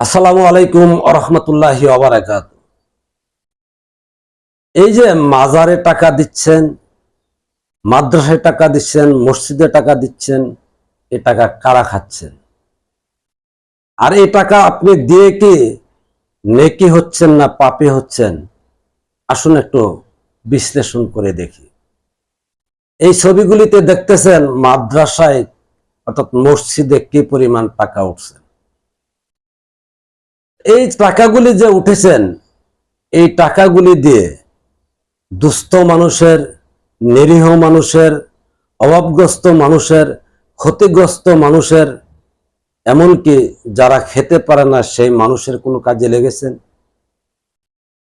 আসসালামু আলাইকুম আরহামতুল্লাহি এই যে মাজারে টাকা দিচ্ছেন, মাদ্রাসায় টাকা দিচ্ছেন, মসজিদে টাকা দিচ্ছেন, এ টাকা কারা খাচ্ছেন? আর এই টাকা আপনি দিয়ে কি নেকি হচ্ছেন না পাপে হচ্ছেন? আসুন একটু বিশ্লেষণ করে দেখি। এই ছবিগুলিতে দেখতেছেন মাদ্রাসায় অর্থাৎ মসজিদে কি পরিমাণ টাকা উঠছে। এই টাকাগুলি যে উঠেছেন, এই টাকাগুলি দিয়ে দুস্থ মানুষের, নিরীহ মানুষের, অভাবগ্রস্ত মানুষের, ক্ষতিগ্রস্ত মানুষের, এমনকি যারা খেতে পারে না, সেই মানুষের কোনো কাজে লেগেছেন?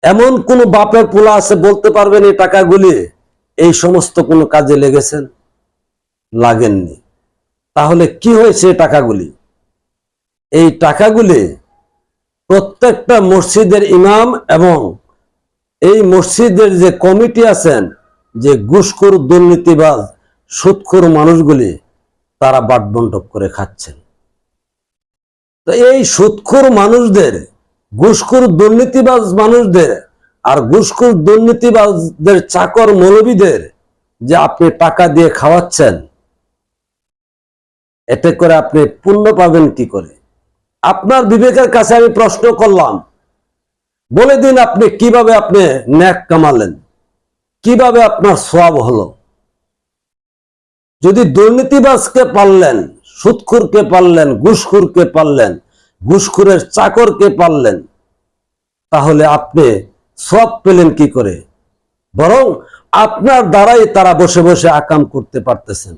এমন কোন বাপের পোলা আছে বলতে পারবেন এই টাকাগুলি, এই সমস্ত কোনো কাজে লেগেছেন? লাগেননি। তাহলে কি হয়েছে টাকাগুলি? এই টাকাগুলি প্রত্যেকটা মসজিদের ইমাম এবং এই মসজিদের যে কমিটি আছেন, যে ঘুষখোর, দুর্নীতিবাজ, সুদখোর মানুষগুলি, তারা বাটবন্টক করে খাচ্ছেন। তো এই সুদখোর মানুষদের, ঘুষখোর, দুর্নীতিবাজ মানুষদের আর ঘুষখোর, দুর্নীতিবাজদের চাকর মৌলবীদের যে আপনি টাকা দিয়ে খাওয়াচ্ছেন, এতে করে আপনি পুণ্য পাবেন কি করে? আপনার বিবেকের কাছে আমি প্রশ্ন করলাম। বলে দিন আপনি কীভাবে আপনি ন্যাক কামালেন? কীভাবে আপনার সব হলো? যদি দুর্নীতিবাজকে পারলেন সুৎখুরকে পারলেন ঘুষখুরকে পারলেন ঘুষখুরের চাকরকে পারলেন তাহলে আপনি সব পেলেন কি করে? বরং আপনার দ্বারাই তারা বসে বসে আকাম করতে পারতেছেন।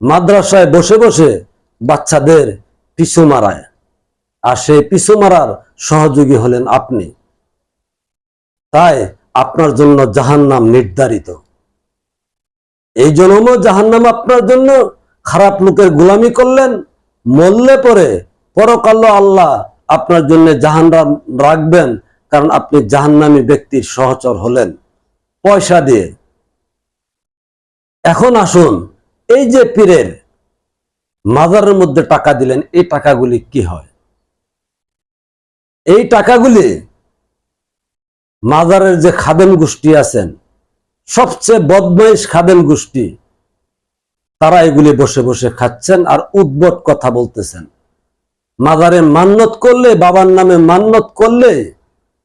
মাদ্রাসায় বসে বসে বাচ্চাদের পিছু মারায়। আর সেই পিছু মারার সহযোগী হলেন আপনি। তাই আপনার জন্য জাহান্নাম নির্ধারিত। এই জন্ম জাহান্নাম আপনার জন্য খারাপ লোকের গোলামি করলেন, মরলে পরে পরকাল আল্লাহ আপনার জন্য জাহান্নাম রাখবেন, কারণ আপনি জাহান্নামী ব্যক্তির সহচর হলেন। পয়সা দিয়ে। এখন আসুন, এই যে পীরের মাজারের মধ্যে টাকা দিলেন, এই টাকাগুলি কি হয়? এই টাকাগুলি মাজারের যে খাদেম গোষ্ঠী আছেন, সবচেয়ে বদমাইশ খাদেম গোষ্ঠী, তারা এগুলি বসে বসে খাচ্ছেন আর উদ্ভট কথা বলতেছেন। মাজারে মান্নত করলে, বাবার নামে মান্নত করলে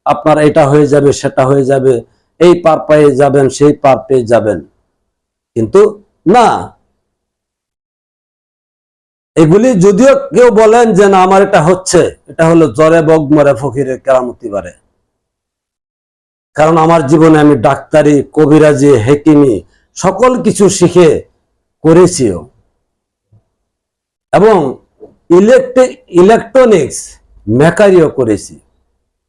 আপনার এটা হয়ে যাবে, সেটা হয়ে যাবে, এই পার পেয়ে যাবেন, সেই পার পেয়ে যাবেন। কিন্তু না এগুলি যদিও কেউ বলেন যে, না, আমার এটা হচ্ছে। এটা হলো জ্বরে বগ মরে ফকিরের কেরামতি বারে। কারণ আমার জীবনে আমি ডাক্তারি, কবিরাজি, হেকিমি সকল কিছু শিখে করেছিও। এবং ইলেকট্রিক ইলেকট্রনিক্স মেকারিও করেছি।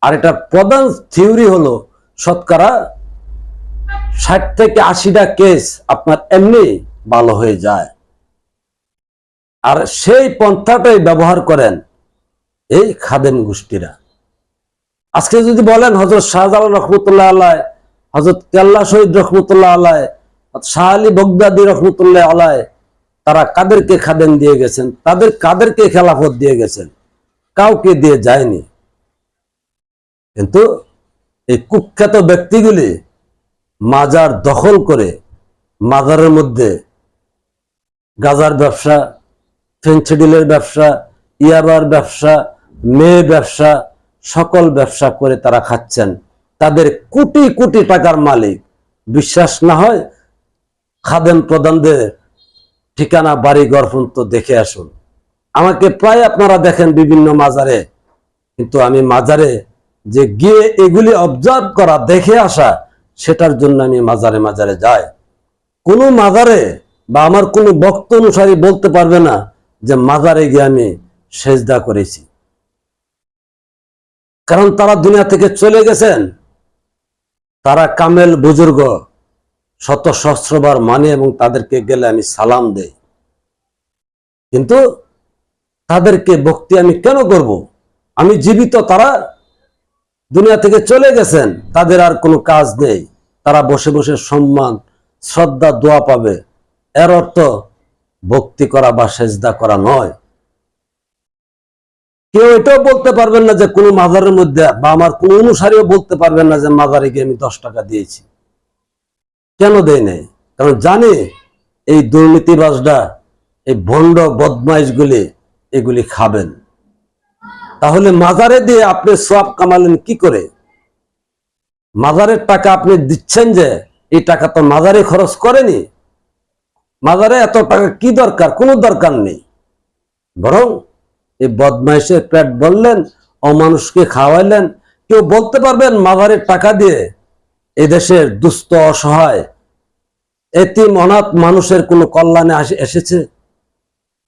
আর এটা প্রধান থিওরি হলো, শতকরা ষাট থেকে আশিটা কেস আপনার এমনি ভালো হয়ে যায়। আর সেই পন্থাটাই ব্যবহার করেন এই খাদেম গোষ্ঠীরা। আজকে যদি বলেন হজরত শাহজালাল রহমতুল্লাহ আল্লাহ হজরত কেল্লা শহীদ রহমতুল্লাহ আল্লাহ শাহ আলী বগদাদি রহমতুল্লাহ আল্লাহ তারা কাদেরকে খাদেম দিয়ে গেছেন? তাদের কাদেরকে খেলাফত দিয়ে গেছেন? কাউকে দিয়ে যায়নি। কিন্তু এই কুখ্যাত ব্যক্তিগুলি মাজার দখল করে মাজারের মধ্যে গাজার ব্যবসা ফেন্সিডিলের ব্যবসা ইয়াবার ব্যবসা, মেয়ে ব্যবসা, সকল ব্যবসা করে তারা খাচ্ছেন। তাদের কোটি কোটি টাকার মালিক। বিশ্বাস না হয় খাদেম প্রধানদের ঠিকানা বাড়ি পর্যন্ত দেখে আসুন। আমাকে প্রায় আপনারা দেখেন বিভিন্ন মাজারে, কিন্তু আমি মাজারে যে গিয়ে এগুলি অবজার্ভ করা, দেখে আসা, সেটার জন্য আমি মাজারে মাজারে যাই। কোনো মাজারে বা আমার কোনো বক্ত অনুসারী বলতে পারবে না। যে মাজারে গিয়ে আমি সেজদা করেছি। কারণ তারা দুনিয়া থেকে চলে গেছেন, তারা কামেল বুজুর্গ শত সহস্রবার মানে এবং তাদেরকে গেলে আমি সালাম দেই। কিন্তু তাদেরকে ভক্তি আমি কেন করব? আমি জীবিত তারা দুনিয়া থেকে চলে গেছেন, তাদের আর কোনো কাজ নেই। তারা বসে বসে সম্মান, শ্রদ্ধা, দোয়া পাবে। এর অর্থ ভক্তি করা বা সেজদা করা নয়। কেউ এটাও বলতে পারবেন না যে কোনো মাজারের মধ্যে বা আমার কোনো অনুসারীও বলতে পারবেন না যে মাজারে গিয়ে আমি দশ টাকা দিয়েছি। কেন দেয় নাই? কারণ জানি এই দুর্নীতিবাজরা, এই ভণ্ড বদমাইশগুলি এগুলি খাবেন। তাহলে মাজারে দিয়ে আপনি সব কামালেন কি করে? মাজারের টাকা আপনি দিচ্ছেন যে, এই টাকা তো মাজারে খরচ করেনি। মাজারে এত টাকা কি দরকার? কোনো দরকার নেই। বরং এই বদমাইশের পেট বললেন অমানুষকে খাওয়াইলেন। কেউ বলতে পারবেন মাজারের টাকা দিয়ে এদেশের দুস্থ, অসহায়, এতিম, অনাথ মানুষের কোনো কল্যাণে এসেছে?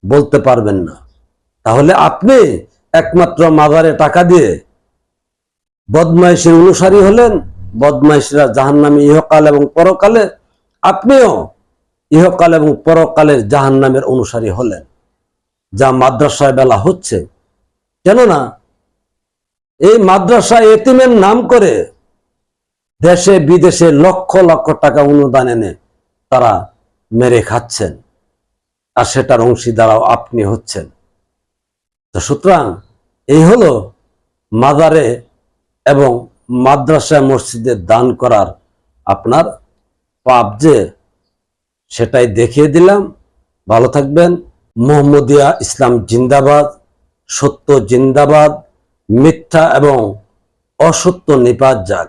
বলতে পারবেন না। তাহলে আপনি একমাত্র মাজারে টাকা দিয়ে বদমাইশের অনুসারী হলেন। বদমাইশরা জাহান্নামী ইহকাল এবং পরকালে আপনিও ইহকাল এবং পরকালের জাহান্নামের অনুসারী হলেন। যা মাদ্রাসায় বেলা হচ্ছে। কেননা, এই মাদ্রাসা এতিমের নাম করে দেশে বিদেশে লক্ষ লক্ষ টাকা অনুদান এনে তারা মেরে খাচ্ছেন। আর সেটার অংশীদারাও আপনি হচ্ছেন। তো সুতরাং এই হলো মাদারে এবং মাদ্রাসা মসজিদে দান করার আপনার পাপ যে সেটাই দেখিয়ে দিলাম। ভালো থাকবেন। মোহাম্মদিয়া ইসলাম জিন্দাবাদ, সত্য জিন্দাবাদ, মিথ্যা এবং অসত্য নিপাত যাক।